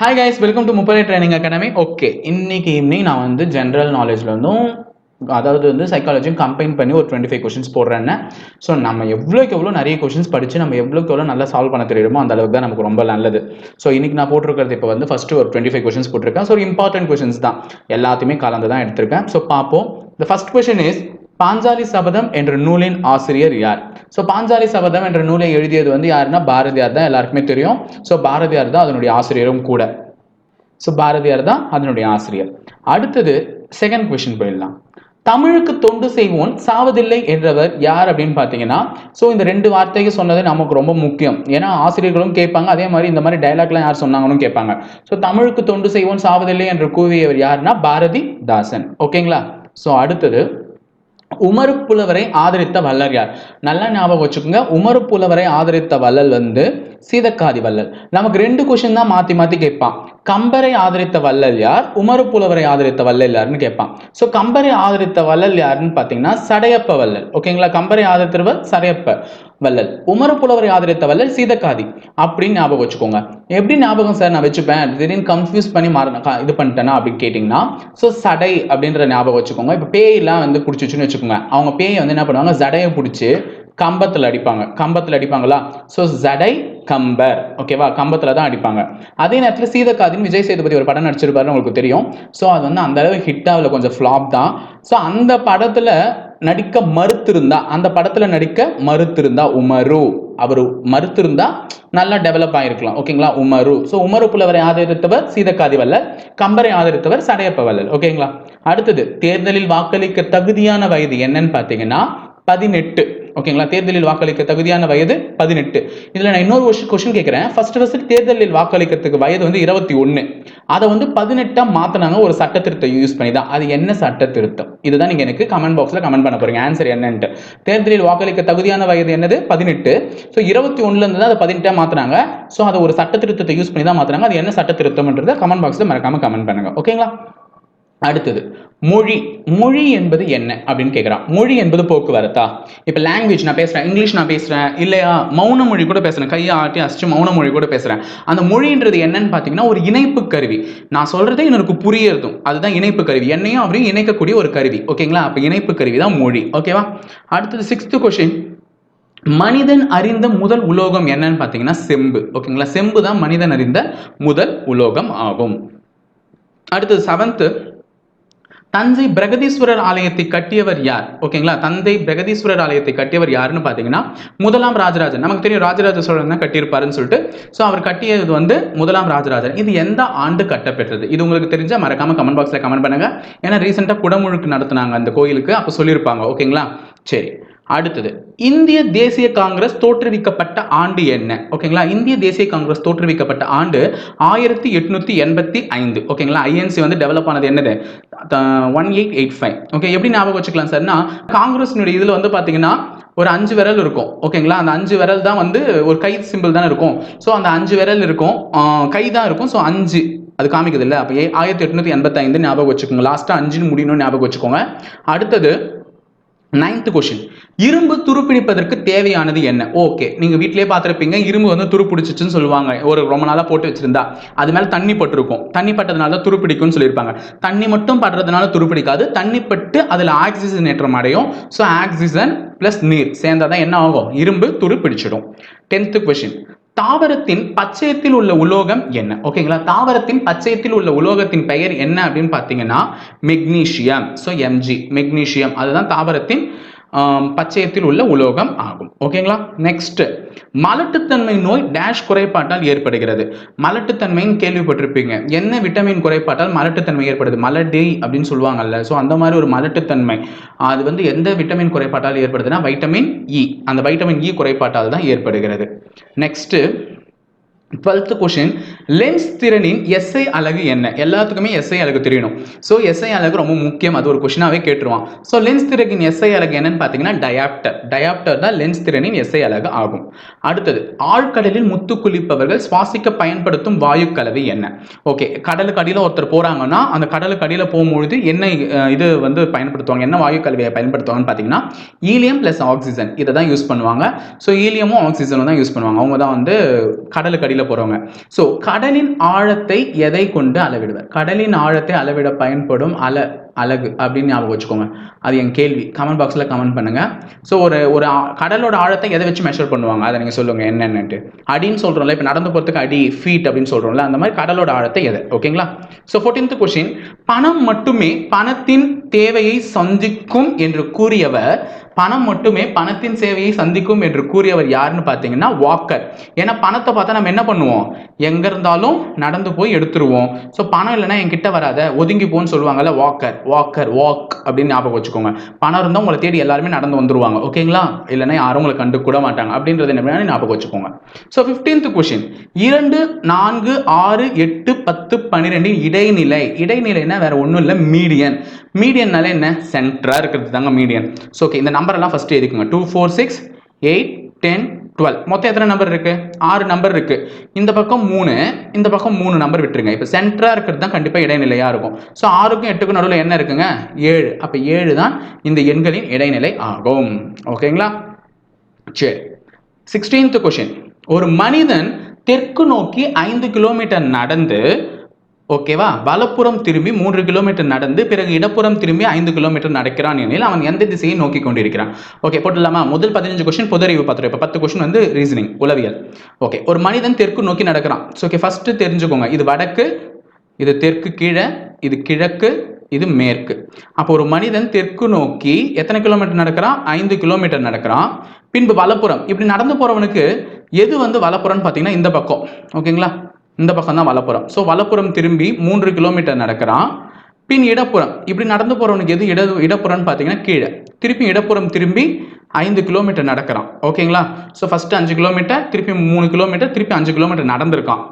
Hi guys welcome to முப்பரை training academy okay இன்னைக்கு evening நான் வந்து ஜென்ரல் நாலேஜ்லேருந்தும் அதாவது வந்து சைக்காலஜியும் கம்பைன் பண்ணி ஒரு டுவெண்ட்டி ஃபைவ் கொஷின்ஸ் போடுறேன்னு. ஸோ நம்ம எவ்வளோக்கு எவ்வளோ நிறைய கொஷின்ஸ் படித்து நம்ம எவ்வளோக்கு எவ்வளோ நல்லா சால்வ் பண்ண தெரியுமோ அந்த அளவுக்கு தான் நமக்கு ரொம்ப நல்லது. ஸோ இன்னைக்கு நான் போட்டிருக்கிறது இப்போ வந்து ஃபஸ்ட்டு ஒரு டுவெண்ட்டி ஃபைவ் கொஷின்ஸ் போட்டிருக்கேன். ஸோ இம்பார்ட்டன்ட் கொஷின்ஸ் தான். எல்லாத்தையுமே கலந்து தான் எடுத்திருக்கேன். ஸோ பார்ப்போம். The first question is Panchali Sabatham என்ற நூலின் ஆசிரியர் யார்? ஸோ பாஞ்சாலி சபதம் என்ற நூலை எழுதியது வந்து யாருன்னா பாரதியார் தான் எல்லாருக்குமே தெரியும். ஸோ பாரதியார் தான் அதனுடைய ஆசிரியரும் கூட. ஸோ பாரதியார் தான் அதனுடைய ஆசிரியர். அடுத்தது செகண்ட் கொஷின் போயிடலாம். தமிழுக்கு தொண்டு செய்வோன் சாவதில்லை என்றவர் யார் அப்படின்னு பார்த்தீங்கன்னா ஸோ இந்த ரெண்டு வார்த்தைக்கு சொன்னது நமக்கு ரொம்ப முக்கியம். ஏன்னா ஆசிரியர்களும் கேட்பாங்க அதே மாதிரி இந்த மாதிரி டைலாக்லாம் யார் சொன்னாங்கன்னு கேட்பாங்க. ஸோ தமிழுக்கு தொண்டு செய்வோன் சாவதில்லை என்று கூறியவர் யாருன்னா பாரதி தாசன். ஓகேங்களா ஸோ அடுத்தது உமரு புலவரை ஆதரித்த வள்ளல் யார்? நல்லா ஞாபகம் வச்சுக்கோங்க. உமரு புலவரை ஆதரித்த வள்ளல் வந்து சீதக்காதி வள்ளல் நமக்கு ரெண்டு கொஷின் தான் மாற்றி மாற்றி கேட்பான். கம்பரை ஆதரித்த வள்ளல் யார்? உமரு புலவரை ஆதரித்த வள்ளல் யாருன்னு கேட்பான். ஸோ கம்பரை ஆதரித்த வள்ளல் யாருன்னு பார்த்தீங்கன்னா சடையப்ப வள்ளல். ஓகேங்களா கம்பரை ஆதரித்தவர் சடையப்ப வள்ளல். உமரு புலவரை ஆதரித்த வள்ளல் சீதக்காதி. அப்படின்னு ஞாபகம் வச்சுக்கோங்க. எப்படி ஞாபகம் சார் நான் வச்சுப்பேன்? திடீர்னு கன்ஃபியூஸ் பண்ணி மாற க- இது பண்ணிட்டேன்னா அப்படின்னு கேட்டிங்கன்னா ஸோ சடை அப்படின்ற ஞாபகம் வச்சுக்கோங்க. இப்போ பேயெல்லாம் வந்து பிடிச்சிச்சுன்னு வச்சுக்கோங்க. அவங்க பேயை வந்து என்ன பண்ணுவாங்க? ஜடையை பிடிச்சி கம்பத்தில் அடிப்பாங்க. கம்பத்தில் அடிப்பாங்களா? ஸோ ஜடை கம்பர் ஓகேவா கம்பத்தில் தான் அடிப்பாங்க. அதே நேரத்தில் சீதக்காதின் விஜய் சேதுபதி ஒரு படம் நடிச்சிருப்பாருன்னு உங்களுக்கு தெரியும். ஸோ அது வந்து அந்த அளவு ஹிட் ஆகல கொஞ்சம் ஃப்ளாப் தான். ஸோ அந்த படத்தில் நடிக்க மறுத்திருந்தா அந்த படத்தில் நடிக்க மறுத்திருந்தா உமரு. அவர் மறுத்திருந்தா நல்லா டெவலப் ஆகிருக்கலாம் ஓகேங்களா உமரு. ஸோ உமரு புலவரை ஆதரித்தவர் சீதக்காதி வல்லல் கம்பரை ஆதரித்தவர் சடையப்ப வல்லல். ஓகேங்களா அடுத்தது தேர்தலில் வாக்களிக்க தகுதியான வயது என்னன்னு பார்த்தீங்கன்னா பதினெட்டு. ஓகேங்களா? தேர்தலில் வாக்களிக்க தகுதியான வயது பதினெட்டு. இதில் நான் இன்னொரு கொஸ்டின் கேட்குறேன். ஃபர்ஸ்ட் ஃபர்ஸ்ட் தேர்தலில் வாக்களிக்கிறதுக்கு வயது வந்து இருபத்தி ஒன்று அதை வந்து பதினெட்டாக மாற்றினாங்க ஒரு சட்ட திருத்தம் யூஸ் பண்ணி தான். அது என்ன சட்ட திருத்தம் இதுதான் நீங்கள் எனக்கு கமெண்ட் பாக்ஸில் கமெண்ட் பண்ண போறீங்க. ஆன்சர் என்னன்ட்டு. தேர்தலில் வாக்களிக்க தகுதியான வயது என்னது? பதினெட்டு. ஸோ இருபத்தி ஒன்றுலேருந்து தான் அதை பதினெட்டாக மாற்றினாங்க ஸோ அதை ஒரு சட்ட திருத்தத்தை யூஸ் பண்ணி தான் மாற்றினாங்க அது என்ன சட்ட திருத்தம்ன்றதை கமெண்ட் பாக்ஸில் மறக்காமல் கமெண்ட் பண்ணுங்க. ஓகேங்களா? அடுத்தது மொழி. மொழி என்பது என்ன அப்படின்னு கேட்குறான் மொழி என்பது போக்குவரத்தா? இப்போ லாங்குவேஜ் நான் பேசுகிறேன் இங்கிலீஷ் நான் பேசுகிறேன் இல்லையா? மௌன மொழி கூட பேசுகிறேன் கையை ஆட்டி அசிச்சு மௌன மொழி கூட பேசுகிறேன் அந்த மொழின்றது என்னன்னு பார்த்தீங்கன்னா ஒரு இணைப்பு கருவி. நான் சொல்கிறதே எனக்கு புரியறதும் அதுதான் இணைப்பு கருவி. என்னையும் அப்படியும் இணைக்கக்கூடிய ஒரு கருவி. ஓகேங்களா? அப்போ இணைப்பு கருவி தான் மொழி. ஓகேவா? அடுத்தது சிக்ஸ்த்து கொஷின் மனிதன் அறிந்த முதல் உலோகம் என்னன்னு பார்த்தீங்கன்னா செம்பு. ஓகேங்களா? செம்பு தான் மனிதன் அறிந்த முதல் உலோகம் ஆகும். அடுத்தது செவன்த்து தஞ்சை பிரகதீஸ்வரர் ஆலயத்தை கட்டியவர் யார்? ஓகேங்களா தந்தை பிரகதீஸ்வரர் ஆலயத்தை கட்டியவர் யாருன்னு பார்த்தீங்கன்னா முதலாம் ராஜராஜன். நமக்கு தெரியும் ராஜராஜ சோழன் தான் கட்டியிருப்பாருன்னு சொல்லிட்டு. ஸோ அவர் கட்டியது வந்து முதலாம் ராஜராஜன். இது எந்த ஆண்டு கட்டப்பெற்றது? இது உங்களுக்கு தெரிஞ்சால் மறக்காம கமெண்ட் பாக்ஸில் கமெண்ட் பண்ணுங்க. ஏன்னா ரீசெண்டாக குடமுழுக்கு நடத்துனாங்க அந்த கோயிலுக்கு. அப்போ சொல்லியிருப்பாங்க. ஓகேங்களா சரி. அடுத்தது இந்திய தேசிய காங்கிரஸ் தோற்றுவிக்கப்பட்ட ஆண்டு என்ன? ஓகேங்களா இந்திய தேசிய காங்கிரஸ் தோற்றுவிக்கப்பட்ட ஆண்டு ஆயிரத்தி எட்நூத்தி எண்பத்தி ஐந்து. ஓகேங்களா ஐஎன்சி வந்து டெவலப் ஆனது என்னது? One eight eight five okay எப்படி ஞாபகம் வச்சுக்கலாம் சார்னா காங்கிரஸினுடைய இதில் வந்து பார்த்தீங்கன்னா ஒரு அஞ்சு விரல் இருக்கும். ஓகேங்களா அந்த அஞ்சு விரல் தான் வந்து ஒரு கை சிம்பிள் தானே இருக்கும். ஸோ அந்த அஞ்சு விரல் இருக்கும். கை தான் இருக்கும். ஸோ அஞ்சு. அது காமிக்குது இல்லை அப்போ ஆயிரத்தி எட்நூத்தி எண்பத்தைந்து ஞாபகம் வச்சுக்கோங்க. லாஸ்ட்டாக அஞ்சுன்னு முடியணும்னு ஞாபகம் வச்சுக்கோங்க. அடுத்தது நைன்த் கொஷின் இரும்பு துருப்பிடிப்பதற்கு தேவையானது என்ன? ஓகே நீங்க வீட்டிலேயே பார்த்துருப்பீங்க இரும்பு வந்து துருப்பிடிச்சிச்சுன்னு சொல்லுவாங்க. ஒரு ரொம்ப நாளாக போட்டு வச்சிருந்தா. அது மேலே தண்ணி பட்டிருக்கும். தண்ணி பட்டதுனால தான் துருப்பிடிக்கும்னு சொல்லியிருப்பாங்க. தண்ணி மட்டும் படுறதுனால துருப்பிடிக்காது. தண்ணி பட்டு அதில் ஆக்சிஜன் ஏற்றம் அடையும். ஸோ ஆக்சிஜன் பிளஸ் நீர் சேர்ந்தாதான் என்ன ஆகும்? இரும்பு துருப்பிடிச்சிடும். டென்த்து கொஷின் தாவரத்தின் பச்சையத்தில் உள்ள உலோகம் என்ன? ஓகேங்களா தாவரத்தின் பச்சையத்தில் உள்ள உலோகத்தின் பெயர் என்ன அப்படின்னு பார்த்தீங்கன்னா மெக்னீஷியம் ஸோ எம்ஜி மெக்னீஷியம் அதுதான் தாவரத்தின் பச்சையத்தில் உள்ள உலோகம் ஆகும். ஓகேங்களா நெக்ஸ்ட் மலட்டுத்தன்மை நோய் டேஷ் குறைபாட்டால் ஏற்படுகிறது. மலட்டுத்தன்மைன்னு கேள்விப்பட்டிருப்பீங்க. என்ன விட்டமின் குறைபாட்டால் மலட்டுத்தன்மை ஏற்படுது? மலடி அப்படின்னு சொல்லுவாங்கல்ல. ஸோ அந்த மாதிரி ஒரு மலட்டுத்தன்மை. அது வந்து எந்த விட்டமின் குறைபாட்டால் ஏற்படுதுன்னா வைட்டமின் இ e. அந்த வைட்டமின் இ e குறைபாட்டால் தான் ஏற்படுகிறது. நெக்ஸ்ட்டு டுவெல்த் கொஷின் லென்ஸ் திறனின் எஸ்ஐ அலகு என்ன? எல்லாத்துக்குமே எஸ்ஐ அழகு தெரியணும். ஸோ எஸ்ஐ அலகு ரொம்ப முக்கியம். அது ஒரு கொஷினாவே கேட்டுருவான். ஸோ லென்ஸ் திறனின் எஸ்ஐ அலகு என்னன்னு பார்த்தீங்கன்னா டயாப்டர் டயாப்டர் தான் லென்ஸ் திறனின் எஸ்ஐ அழகு ஆகும். அடுத்தது ஆழ்கடலில் முத்து குளிப்பவர்கள் சுவாசிக்க பயன்படுத்தும் வாயு கலவை என்ன? ஓகே கடலுக்கு அடியில் ஒருத்தர் போகிறாங்கன்னா அந்த கடலுக்கு அடியில் போகும்பொழுது என்ன இது வந்து பயன்படுத்துவாங்க? என்ன வாயு கலவையை பயன்படுத்துவாங்கன்னு பார்த்தீங்கன்னா ஈலியம் ப்ளஸ் ஆக்சிஜன் இதை தான் யூஸ் பண்ணுவாங்க ஸோ ஈலியமும் ஆக்சிஜனும் தான் யூஸ் பண்ணுவாங்க. அவங்க தான் வந்து கடலுக்கு அடியில் போகிறவங்க ஸோ கடலின் ஆழத்தை எதை கொண்டு அளவிடுவர்? கடலின் ஆழத்தை அளவிட பயன்படும் அல அழகு அப்படின்னு ஞாபகம் வச்சுக்கோங்க. அது என் கேள்வி. கமெண்ட் பாக்ஸில் கமெண்ட் பண்ணுங்கள் ஸோ ஒரு ஒரு கடலோட ஆழத்தை எதை வச்சு மெஷர் பண்ணுவாங்க? அதை நீங்கள் சொல்லுங்கள் என்னென்னட்டு. அடின்னு சொல்கிறோம்ல இப்போ நடந்து போகிறதுக்கு அடி ஃபீட் அப்படின்னு சொல்கிறோம்ல அந்த மாதிரி கடலோட ஆழத்தை எது? ஓகேங்களா ஸோ ஃபோர்டீன்த் கொஷின் பணம் மட்டுமே பணத்தின் தேவையை சந்திக்கும் என்று கூறியவர் பணம் மட்டுமே பணத்தின் சேவையை சந்திக்கும் என்று கூறியவர் யாருன்னு பார்த்தீங்கன்னா வாக்கர் ஏன்னா பணத்தை பார்த்தா நம்ம என்ன பண்ணுவோம்? எங்க இருந்தாலும் நடந்து போய் எடுத்துருவோம். ஸோ பணம் இல்லைன்னா என்கிட்ட வராத ஒதுங்கி போன்னு சொல்லுவாங்கல்ல வாக்கர் வாக்கர் வாக் அப்படின்னு ஞாபகம் வச்சுக்கோங்க. பணம் இருந்தால் உங்களை தேடி எல்லாருமே நடந்து வந்துருவாங்க. ஓகேங்களா? இல்லைன்னா யாரும் உங்களை கண்டு கூட மாட்டாங்க. அப்படின்றது என்ன ஞாபகம் வச்சுக்கோங்க. ஸோ ஃபிஃப்டீன்த் கொஷின் இரண்டு நான்கு ஆறு எட்டு பத்து பன்னிரெண்டு இடைநிலை. இடைநிலைன்னா வேற ஒன்றும் இல்லை. மீடியன் மீடியன்னால என்ன? சென்டராக இருக்கிறது தாங்க மீடியன் ஸோ ஓகே இந்த நம்பர் எல்லாம் எதுக்குங்க two four six eight ten twelve மொத்தம் எத்தனை நம்பர் இருக்கு? ஆறு நம்பர் இருக்கு. இந்த பக்கம் மூணு இந்த பக்கம் மூணு நம்பர் விட்டுருங்க. இப்போ சென்டரா இருக்கிறது தான் கண்டிப்பாக இடைநிலையா இருக்கும். ஸோ ஆறுக்கும் எட்டுக்கும் நடுவில் என்ன இருக்குங்க? ஏழு. அப்போ ஏழு தான் இந்த எண்களின் இடைநிலை ஆகும். ஓகேங்களா? சரி. சிக்ஸ்டீன்த் கொஷின் ஒரு மனிதன் தெற்கு நோக்கி ஐந்து கிலோமீட்டர் நடந்து ஓகேவா? வலப்புறம் திரும்பி மூன்று கிலோமீட்டர் நடந்து பிறகு இடப்புறம் திரும்பி ஐந்து கிலோமீட்டர் நடக்கிறான் எனில் அவன் எந்த திசையை நோக்கி கொண்டிருக்கிறான். ஓகே போட்டுடலாமா? முதல் பதினஞ்சு கொஸ்டின் பொதறிவு பார்த்துருவோம் இப்போ பத்து கொஸ்டின் வந்து ரீசனிங் உளவியல். ஓகே ஒரு மனிதன் தெற்கு நோக்கி நடக்கிறான். ஸோ ஓகே ஃபஸ்ட்டு தெரிஞ்சுக்கோங்க. இது வடக்கு இது தெற்கு கீழே இது கிழக்கு இது மேற்கு. அப்போ ஒரு மனிதன் தெற்கு நோக்கி எத்தனை கிலோமீட்டர் நடக்கிறான்? ஐந்து கிலோமீட்டர் நடக்கிறான். பின்பு வலப்புறம் இப்படி நடந்து போகிறவனுக்கு எது வந்து வலப்புறம்னு பார்த்தீங்கன்னா இந்த பக்கம். ஓகேங்களா? இந்த பக்கம் தான் வலப்புறம். ஸோ வலப்புறம் திரும்பி மூன்று கிலோமீட்டர் நடக்கிறான். பின் இடப்புறம். இப்படி நடந்து போகிறவனுக்கு எது இட இடப்புறம்னு பார்த்தீங்கன்னா கீழே. திருப்பி இடப்புறம் திரும்பி ஐந்து கிலோமீட்டர் நடக்கிறான். ஓகேங்களா ஸோ ஃபஸ்ட்டு அஞ்சு கிலோமீட்டர் திருப்பி மூணு கிலோமீட்டர் திருப்பி அஞ்சு கிலோமீட்டர் நடந்திருக்கான்.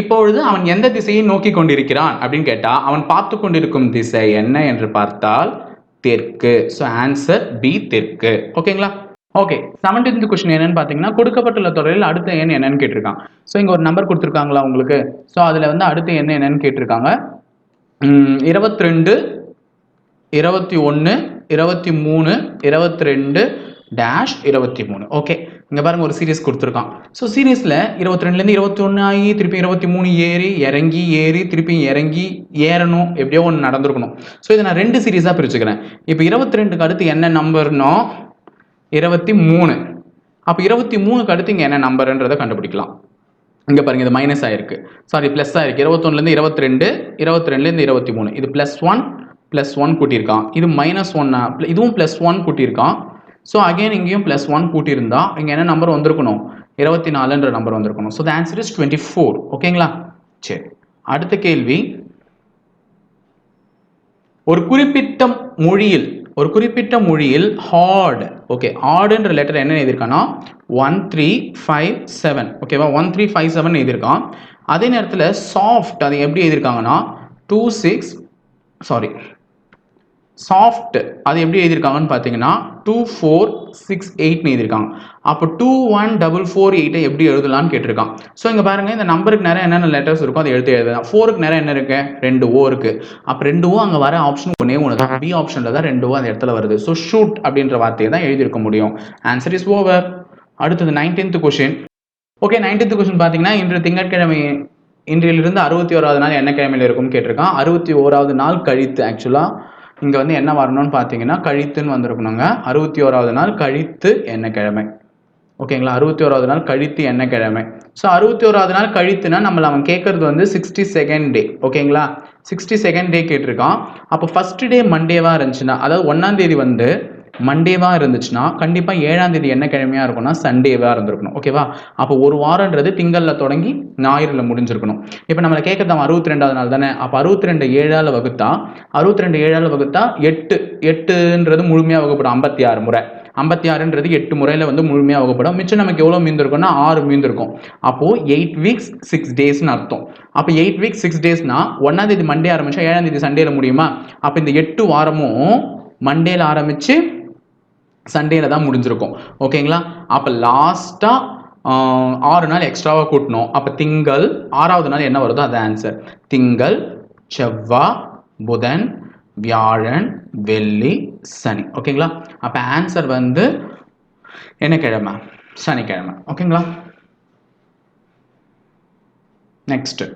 இப்பொழுது அவன் எந்த திசையை நோக்கி கொண்டிருக்கிறான் அப்படின்னு கேட்டால் அவன் பார்த்து கொண்டிருக்கும் திசை என்ன என்று பார்த்தால் தெற்கு. ஸோ ஆன்சர் பி தெற்கு. ஓகேங்களா ஓகே செவன்டீன்த் கொஸ்டின் என்னன்னு பார்த்தீங்கன்னா கொடுக்கப்பட்டுள்ள தொடரில் அடுத்த எண் என்னன்னு கேட்டிருக்காங்க. ஸோ இங்கே ஒரு நம்பர் கொடுத்துருக்காங்களா உங்களுக்கு? ஸோ அதில் வந்து அடுத்த எண் என்னன்னு கேட்டிருக்காங்க. இருபத்தி ரெண்டு இருபத்தி ஒன்று இருபத்தி மூணு இருபத்தி ரெண்டு டேஷ் இருபத்தி மூணு ஓகே இங்கே பாருங்க ஒரு சீரியஸ் கொடுத்துருக்கான். ஸோ சீரியஸில் இருபத்தி ரெண்டுலேருந்து இருபத்தி ஒன்று ஆகி திருப்பி இருபத்தி மூணு ஏறி இறங்கி ஏறி திருப்பி இறங்கி ஏறணும் எப்படியோ ஒன்று நடந்திருக்கணும். ஸோ இதை நான் ரெண்டு சீரியஸாக பிரிச்சுக்கிறேன். இப்போ இருபத்தி ரெண்டுக்கு அடுத்து என்ன நம்பர்னோ இருபத்தி மூணு. அப்போ இருபத்தி மூணுக்கு அடுத்து இங்கே என்ன நம்பருன்றதை கண்டுபிடிக்கலாம். இங்கே பாருங்கள் இது மைனஸ் ஆயிருக்கு. சாரி ப்ளஸ் ஆயிருக்கு. இருபத்தொன்னுலேருந்து இருபத்தி ரெண்டு இருபத்தி ரெண்டுலேருந்து இருபத்தி மூணு. இது ப்ளஸ் ஒன் ப்ளஸ் ஒன் கூட்டியிருக்கான். இது மைனஸ் ஒன்னா இதுவும் ப்ளஸ் ஒன் கூட்டியிருக்கான். ஸோ அகைன் இங்கேயும் ப்ளஸ் ஒன் கூட்டியிருந்தா இங்கே என்ன நம்பர் வந்திருக்கணும்? இருபத்தி நாலுன்ற நம்பர் வந்திருக்கணும். So the answer is twenty four ஓகேங்களா சரி. அடுத்த கேள்வி. ஒரு குறிப்பிட்ட மொழியில் ஒரு குறிப்பிட்ட மொழியில் ஹார்ட் ஓகே ஆடுன்ற லெட்டர் என்ன எழுதியிருக்கான்னா? ஒன் த்ரீ ஃபைவ் செவன் ஓகேவா ஒன் த்ரீ ஃபைவ் செவன் எழுதியிருக்கான். அதே நேரத்தில் சாஃப்ட் அது எப்படி எழுதியிருக்காங்கன்னா? டூ சிக்ஸ் சாரி சாஃப்ட் அது எப்படி எழுதியிருக்காங்கன்னு பார்த்தீங்கன்னா டூ ஃபோர் சிக்ஸ் எயிட்னு எழுதியிருக்காங்க. அப்போ டூ ஒன் டபுள் ஃபோர் எயிட்டை எப்படி எழுதலாம்னு கேட்டிருக்கான் ஸோ இங்கே பாருங்கள் இந்த நம்பருக்கு நேரம் என்னென்ன லெட்டர்ஸ் இருக்கோ அதை எடுத்து எழுதலாம் ஃபோருக்கு நேரம் என்ன இருக்கு? ரெண்டு ஓ இருக்கு. அப்போ ரெண்டு ஓ அங்கே வர ஆப்ஷன் ஒன்றே ஒன்று தான் பி ஆப்ஷனில் தான் ரெண்டு ஓ அந்த இடத்துல வருது. ஸோ ஷூட் அப்படின்ற வார்த்தையை தான் எழுதியிருக்க முடியும். ஆன்சர் இஸ் ஓவர் அடுத்தது nineteenth question okay nineteenth question பார்த்தீங்கன்னா இன்று திங்கட்கிழமை இன்றிலிருந்து அறுபத்தி ஓராவது நாள் என்ன கிழமையில் இருக்கும்னு கேட்டிருக்கான். அறுபத்தி ஓராவது நாள் கழித்து ஆக்சுவலாக இங்கே வந்து என்ன வரணும்னு பார்த்தீங்கன்னா கழித்துன்னு வந்திருக்கணுங்க. அறுபத்தி ஓராவது நாள் கழித்து என்ன கிழமை. ஓகேங்களா? அறுபத்தி ஓராவது நாள் கழித்து என்ன கிழமை. ஸோ அறுபத்தி ஓராவது நாள் கழித்துனா நம்மளை அவன் கேட்கறது வந்து சிக்ஸ்டி செகண்ட் டே ஓகேங்களா? சிக்ஸ்டி செகண்ட் டே கேட்டிருக்கான். அப்போ ஃபர்ஸ்ட் டே மண்டேவாக இருந்துச்சுன்னா அதாவது ஒன்றாந்தேதி வந்து மண்டேவாக இருந்துச்சுன்னா கண்டிப்பாக ஏழாம் தேதி என்ன கிழமையாக இருக்கும்னா சண்டேவாக இருந்திருக்கணும். ஓகேவா அப்போ ஒரு வாரன்றது திங்களில் தொடங்கி ஞாயிறுல முடிஞ்சிருக்கணும். இப்போ நம்மளை கேட்கறது அறுபத்தி ரெண்டாவது நாள் தானே? அப்போ அறுபத்தி ரெண்டு ஏழால் வகுத்தா அறுபத்தி ரெண்டு ஏழால் வகுத்தா எட்டு எட்டுன்றது முழுமையாக வகுப்படும். ஐம்பத்தி ஆறு முறை. ஐம்பத்தி ஆறுன்றது எட்டு முறையில் வந்து முழுமையாக வகுப்படும். மிச்சம் நமக்கு எவ்வளோ மீந்திருக்கும்னா ஆறு மீந்திருக்கும். அப்போது எயிட் வீக்ஸ் சிக்ஸ் டேஸ்னு அர்த்தம். அப்போ எயிட் வீக்ஸ் சிக்ஸ் டேஸ்னா ஒன்றாம் தேதி மண்டே ஆரம்பிச்சா ஏழாம் தேதி சண்டேல முடியுமா? அப்போ இந்த எட்டு வாரமும் மண்டேல ஆரம்பிச்சு சண்டேல தான் முடிஞ்சிருக்கும். ஓகேங்களா அப்போ லாஸ்ட்டாக ஆறு நாள் எக்ஸ்ட்ராவாக கூட்டணும். அப்போ திங்கள் ஆறாவது நாள் என்ன வருதோ அது ஆன்சர் திங்கள் செவ்வாய் புதன் வியாழன் வெள்ளி சனி. ஓகேங்களா அப்போ ஆன்சர் வந்து என்ன கிழமை சனிக்கிழமை ஓகேங்களா நெக்ஸ்ட்டு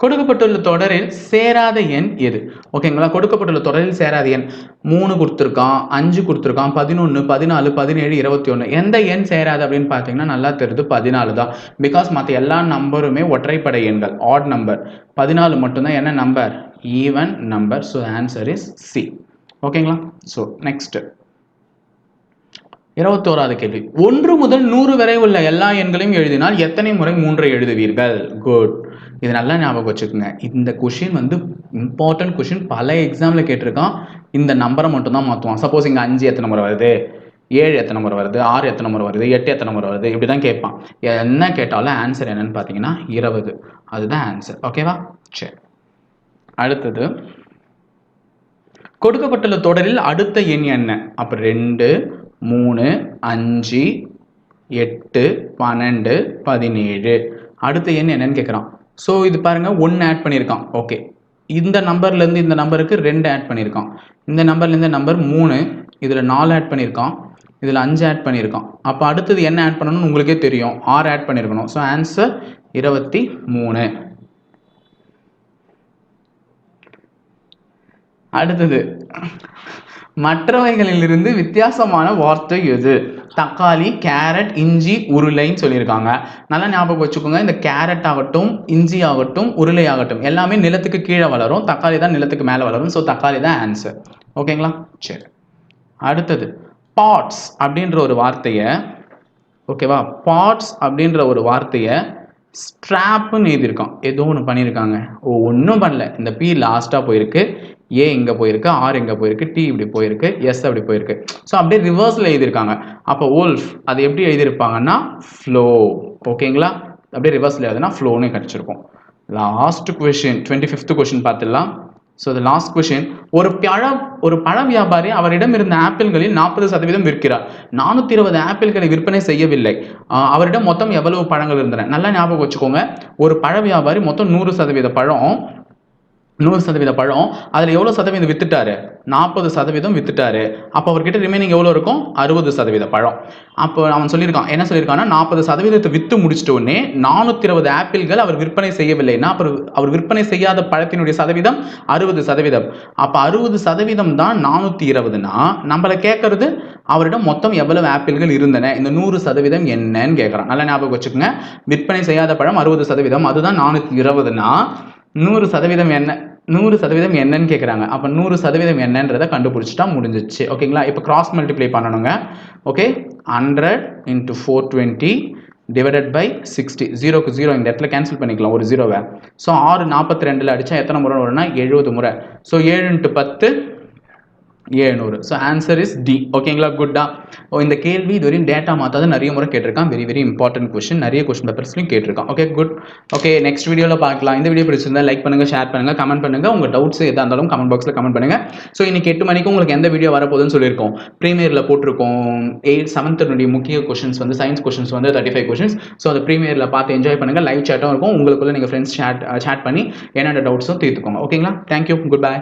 கொடுக்கப்பட்டுள்ள தொடரில் சேராத எண் எது? ஓகேங்களா கொடுக்கப்பட்டுள்ள தொடரில் சேராத எண் மூணு கொடுத்துருக்கான் அஞ்சு கொடுத்துருக்கான் பதினொன்று பதினாலு பதினேழு இருபத்தி ஒன்று எந்த எண் சேராது அப்படின்னு பார்த்தீங்கன்னா நல்லா தெரியுது பதினாலு தான். பிகாஸ் மற்ற எல்லா நம்பருமே ஒற்றைப்படை எண்கள் ஆட் நம்பர் பதினாலு மட்டும்தான். என்ன number even number so answer is C ஓகேங்களா ஸோ நெக்ஸ்ட்டு இருபத்தோராவது கேள்வி. ஒன்று முதல் நூறு வரை உள்ள எல்லா எண்களையும் எழுதினால் எத்தனை முறை மூன்றை எழுதுவீர்கள்? குட் இது நல்லா ஞாபகம் வச்சுக்கோங்க. இந்த கொஷின் வந்து இம்பார்ட்டன்ட் கொஷின் பல எக்ஸாமில் கேட்டிருக்கான். இந்த நம்பரை மட்டும் தான் மாற்றுவான் சப்போஸ் இங்கே அஞ்சு எத்தனை முறை வருது? ஏழு எத்தனை முறை வருது? ஆறு எத்தனை முறை வருது? எட்டு எத்தனை முறை வருது? இப்படி தான் கேட்பான். என்ன கேட்டாலும் ஆன்சர் என்னன்னு பார்த்தீங்கன்னா இருபது. அதுதான் ஆன்சர் ஓகேவா சரி. அடுத்தது. கொடுக்கப்பட்டுள்ள தொடரில் அடுத்த எண் என்ன? அப்போ ரெண்டு மூணு அஞ்சு எட்டு பன்னெண்டு பதினேழு. அடுத்த எண் என்னன்னு கேட்குறான் ஸோ இது பாருங்கள் ஒன்று ஆட் பண்ணியிருக்கான். ஓகே இந்த நம்பர்லேருந்து இந்த நம்பருக்கு ரெண்டு ஆட் பண்ணியிருக்கான். இந்த நம்பர்லேருந்து நம்பர் மூணு இதில் நாலு ஆட் பண்ணியிருக்கான். இதில் அஞ்சு ஆட் பண்ணியிருக்கான். அப்போ அடுத்தது என்ன ஆட் பண்ணணும்னு உங்களுக்கே தெரியும். ஆறு ஆட் பண்ணியிருக்கணும். ஸோ ஆன்சர் இருபத்தி மூணு. அடுத்தது மற்றவைகளிலிருந்து வித்தியாசமான வார்த்தை எது? தக்காளி கேரட் இஞ்சி உருளைன்னு சொல்லியிருக்காங்க. நல்லா ஞாபகம் வச்சுக்கோங்க. இந்த கேரட் ஆகட்டும் இஞ்சி ஆகட்டும் உருளை ஆகட்டும் எல்லாமே நிலத்துக்கு கீழே வளரும். தக்காளி தான் நிலத்துக்கு மேலே வளரும். ஸோ தக்காளி தான் ஆன்சர் ஓகேங்களா? சரி. அடுத்தது பாட்ஸ் அப்படின்ற ஒரு வார்த்தையை ஓகேவா? பாட்ஸ் அப்படின்ற ஒரு வார்த்தையை ஸ்ட்ராப்புன்னு எழுதியிருக்கான். ஏதோ ஒன்று பண்ணியிருக்காங்க. ஓ ஒன்றும் பண்ணல. இந்த பி லாஸ்ட்டாக போயிருக்கு. ஏ இங்கே போயிருக்கு ஆர் இங்கே போயிருக்கு டி இப்படி போயிருக்கு எஸ் அப்படி போயிருக்கு. ஸோ அப்படியே ரிவர்ஸில் எழுதியிருக்காங்க. அப்போ ஓல்ஃப் அது எப்படி எழுதியிருப்பாங்கன்னா ஃப்ளோ ஓகேங்களா அப்படியே ரிவர்ஸில் எழுதுனா ஃப்ளோன்னு கிடச்சிருக்கும். Last question twenty fifth question பார்த்துடலாம். ஸோ இது லாஸ்ட் கொஷின் ஒரு பழ ஒரு பழ வியாபாரி அவரிடம் இருந்த ஆப்பிள்களில் நாற்பது சதவீதம் விற்கிறார். நானூற்றி இருபது ஆப்பிள்களை விற்பனை செய்யவில்லை. அவரிடம் மொத்தம் எவ்வளவு பழங்கள் இருந்தன? நல்லா ஞாபகம் வச்சுக்கோங்க. ஒரு பழ வியாபாரி மொத்தம் நூறு சதவீத பழம் நூறு சதவீத பழம். அதில் எவ்வளோ சதவீதம் வித்துட்டாரு? நாற்பது சதவீதம் வித்துட்டாரு. அப்போ அவர்கிட்ட ரிமைனிங் எவ்வளோ இருக்கும்? அறுபது சதவீத பழம். அப்போ அவன் சொல்லியிருக்கான். என்ன சொல்லியிருக்கான்னா நாற்பது சதவீதத்தை விற்று முடிச்சிட்ட உடனே நானூற்றி இருபது ஆப்பிள்கள் அவர் விற்பனை செய்யவில்லைன்னா அப்புறம் அவர் விற்பனை செய்யாத பழத்தினுடைய சதவீதம் அறுபது சதவீதம். அப்போ அறுபது சதவீதம் தான் நானூற்றி இருபதுனா நம்மளை கேட்கறது அவரிடம் மொத்தம் எவ்வளவு ஆப்பிள்கள் இருந்தன? இந்த நூறு சதவீதம் என்னன்னு கேட்குறான் நல்லா ஞாபகம் வச்சுக்கோங்க. விற்பனை செய்யாத பழம் அறுபது சதவீதம். அதுதான் நானூற்றி இருபதுன்னா நூறு சதவீதம் என்ன நூறு சதவீதம் என்னன்னு கேட்குறாங்க அப்போ நூறு சதவீதம் என்னன்றதை கண்டுபிடிச்சிட்டா முடிஞ்சிச்சு. ஓகேங்களா இப்போ கிராஸ் மல்டிப்ளை பண்ணணுங்க. Okay hundred into four twenty divided by sixty ஜீரோக்கு ஜீரோ இந்த இடத்துல கேன்சல் பண்ணிக்கலாம். ஒரு ஜீரோவை ஸோ ஆறு நாற்பத்தி ரெண்டில் அடித்தா எத்தனை முறை வரும்னா எழுபது முறை. ஸோ ஏழு இன்ட்டு பத்து ஏழுநூறு. ஸோ ஆன்சர் இஸ் டி ஓகேங்களா குட்டா ஓ இந்த கேள்வி இதுவரையும் டேட்டா மாற்றாத நிறைய முறை கேட்டிருக்கான். வெரி வெரி இம்பார்ட்டன்ட் கொஸ்டின் நிறைய கொஸ்டின் பேப்பர்ஸ்லையும் கேட்டிருக்கான். ஓகே குட் ஓகே நெக்ஸ்ட் வீடியோவில் பார்க்கலாம். இந்த வீடியோ பிடிச்சிருந்தா லைக் பண்ணுங்கள் ஷேர் பண்ணுங்கள் கமெண்ட் பண்ணுங்கள் உங்கள் டவுட்ஸ் எதாக இருந்தாலும் கமெண்ட் பாக்ஸில் கமெண்ட் பண்ணுங்கள் ஸோ இன்னைக்கு எட்டு மணிக்கு உங்களுக்கு எந்த வீடியோ வரப்போகுதுன்னு சொல்லியிருக்கோம். ப்ரீமியரில் போட்டிருக்கோம். எயிட் செவன்த்தனுடைய முக்கிய கொஷின்ஸ் வந்து சயின்ஸ் கொஷின்ஸ் வந்து தேர்ட்டி ஃபைவ் கொஷின்ஸ் ஸோ அந்த ப்ரீமியரில் பார்த்து என்ஜாய் பண்ணுங்கள் லைவ் சேட்டும் இருக்கும். உங்களுக்குள்ள நீங்கள் ஃப்ரெண்ட்ஸ் சேட் சேட் பண்ணி என்னென்ன டவுட்ஸும் தீர்த்துக்கோங்க. ஓகேங்களா தேங்க்யூ குட் பை